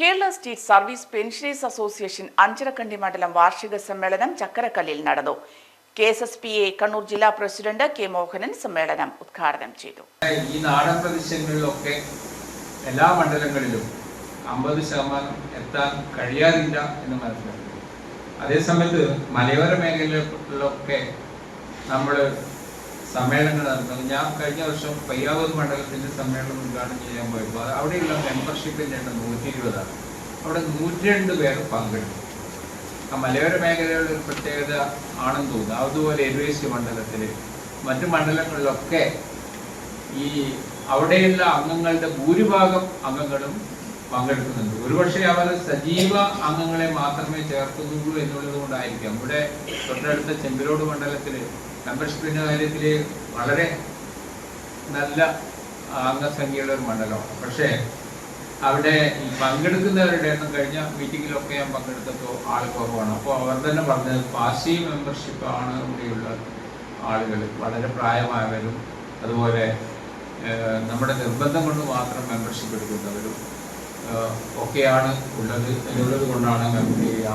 Kerala state service pensioners association Anjarakandy മണ്ഡലം വാർഷിക സമ്മേളനം ചക്കരക്കല്ലിൽ നടന്നു. K S S P A Kannur ജില്ലാ പ്രസിഡന്റ് കെ മോഹനൻ സമ്മേളനം ഉദ്ഘാടനം ചെയ്തു. ഈ നാടൻ പ്രദേശങ്ങളിലൊക്കെ എല്ലാ മണ്ഡലങ്ങളിലും അമ്പത് ശതമാനം എത്താൻ കഴിയാറില്ല എന്ന് മനസ്സിലാക്കി അതേസമയത്ത് മലയോര മേഖലകളിലൊക്കെ നമ്മൾ സമ്മേളനങ്ങൾ നടത്തുന്നത് ഞാൻ കഴിഞ്ഞ വർഷം പയ്യാവൂർ മണ്ഡലത്തിന്റെ സമ്മേളനം ഉദ്ഘാടനം ചെയ്യാൻ പോയപ്പോൾ അവിടെയുള്ള മെമ്പർഷിപ്പിന്റെ എണ്ണം നൂറ്റി ഇരുപതാണ് അവിടെ നൂറ്റി രണ്ട് പേർ പങ്കെടുത്തു. ആ മലയോര മേഖലയുടെ ഒരു പ്രത്യേകത ആണെന്ന് തോന്നുന്നു. അതുപോലെ എരുവേശി മണ്ഡലത്തിൽ മറ്റു മണ്ഡലങ്ങളിലൊക്കെ ഈ അവിടെയുള്ള അംഗങ്ങളുടെ ഭൂരിഭാഗം അംഗങ്ങളും പങ്കെടുക്കുന്നുണ്ട്. ഒരുപക്ഷെ അവർ സജീവ അംഗങ്ങളെ മാത്രമേ ചേർക്കുന്നുള്ളൂ എന്നുള്ളത് കൊണ്ടായിരിക്കാം. ഇവിടെ തൊട്ടടുത്ത ചെമ്പിലോട് മണ്ഡലത്തിൽ മെമ്പർഷിപ്പിന്റെ കാര്യത്തിൽ വളരെ നല്ല അംഗസംഖ്യയുള്ള ഒരു മണ്ഡലമാണ്. പക്ഷേ അവിടെ പങ്കെടുക്കുന്നവരുടെ എണ്ണം കഴിഞ്ഞ മീറ്റിങ്ങിലൊക്കെ ഞാൻ പങ്കെടുത്തപ്പോൾ ആൾ കുറവാണ്. അപ്പോൾ അവർ തന്നെ പറഞ്ഞത് പാസീവ് മെമ്പർഷിപ്പാണ് ഇവിടെയുള്ള ആളുകൾ വളരെ പ്രായമായവരും അതുപോലെ നമ്മുടെ നിർബന്ധം കൊണ്ട് മാത്രം മെമ്പർഷിപ്പ് എടുക്കുന്നവരും ഒക്കെയാണ് ഉള്ളത്. എന്നുള്ളത് കൊണ്ടാണ്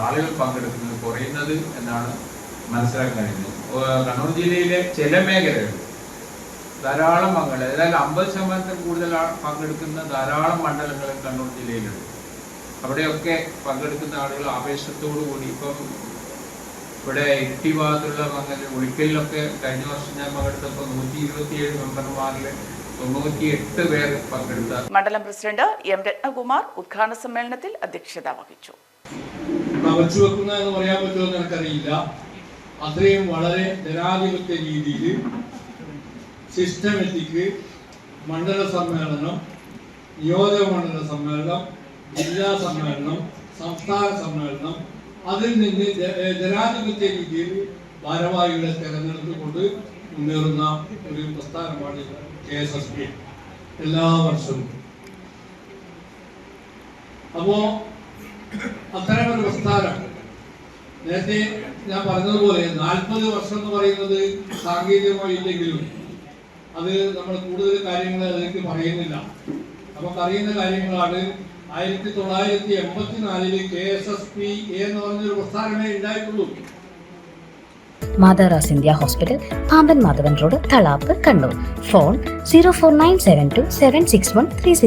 ആളുകൾ പങ്കെടുക്കുന്നത് കുറയുന്നത് എന്നാണ് മനസ്സിലാക്കാൻ കഴിഞ്ഞു കണ്ണൂർ ജില്ലയിലെ ചില മേഖലകൾ ധാരാളം മംഗള അതായത് അമ്പത് ശതമാനത്തിൽ കൂടുതൽ പങ്കെടുക്കുന്ന ധാരാളം മണ്ഡലങ്ങൾ കണ്ണൂർ ജില്ലയിലുണ്ട്. അവിടെയൊക്കെ പങ്കെടുക്കുന്ന ആളുകൾ ആവേശത്തോടു കൂടി ഇപ്പം ഇവിടെ ഇട്ടി ഭാഗത്തുള്ള മംഗല ഒഴിക്കലിലൊക്കെ കഴിഞ്ഞ വർഷം ഞാൻ പങ്കെടുത്തപ്പോൾ നൂറ്റി ഇരുപത്തിയേഴ് മെമ്പർമാരിൽ തൊണ്ണൂറ്റി പേർ പങ്കെടുത്ത മണ്ഡലം പ്രസിഡന്റ് എം രത്നകുമാർ ഉദ്ഘാടന സമ്മേളനത്തിൽ അധ്യക്ഷത വഹിച്ചു. വെക്കുന്ന എന്ന് പറയാൻ പറ്റുമോ എന്ന് എനിക്കറിയില്ല. അത്രയും വളരെ ജനാധിപത്യ രീതിയിൽ സിസ്റ്റമെറ്റിക് മണ്ഡല സമ്മേളനം നിയോജക മണ്ഡല സമ്മേളനം ജില്ലാ സമ്മേളനം സംസ്ഥാന സമ്മേളനം അതിൽ നിന്ന് ജനാധിപത്യ രീതിയിൽ ഭാരവാഹികളെ തെരഞ്ഞെടുത്തുകൊണ്ട് മുന്നേറുന്ന ഒരു പ്രസ്ഥാനമാണ് കെ എസ് എസ് പി. എല്ലാ വർഷവും. അപ്പോ അത്തരമൊരു പ്രസ്ഥാനം നേരത്തെ ഞാൻ പറഞ്ഞതുപോലെ നാൽപ്പത് വർഷം എന്ന് പറയുന്നത് സാങ്കേതികമായി ഇല്ലെങ്കിലും അത് നമ്മൾ കൂടുതൽ കാര്യങ്ങൾ അതിലേക്ക് പറയുന്നില്ല. നമുക്കറിയുന്ന കാര്യങ്ങളാണ് ആയിരത്തി തൊള്ളായിരത്തി എൺപത്തിനാലിൽ കെ എസ് എസ് പി എന്ന് പറഞ്ഞൊരു പ്രസ്ഥാനമേ ഉണ്ടായിട്ടുള്ളൂ. മാതാറാസ് India hospital Pamban Madhavan road Thalap Kannur phone zero four nine seven two seven six one three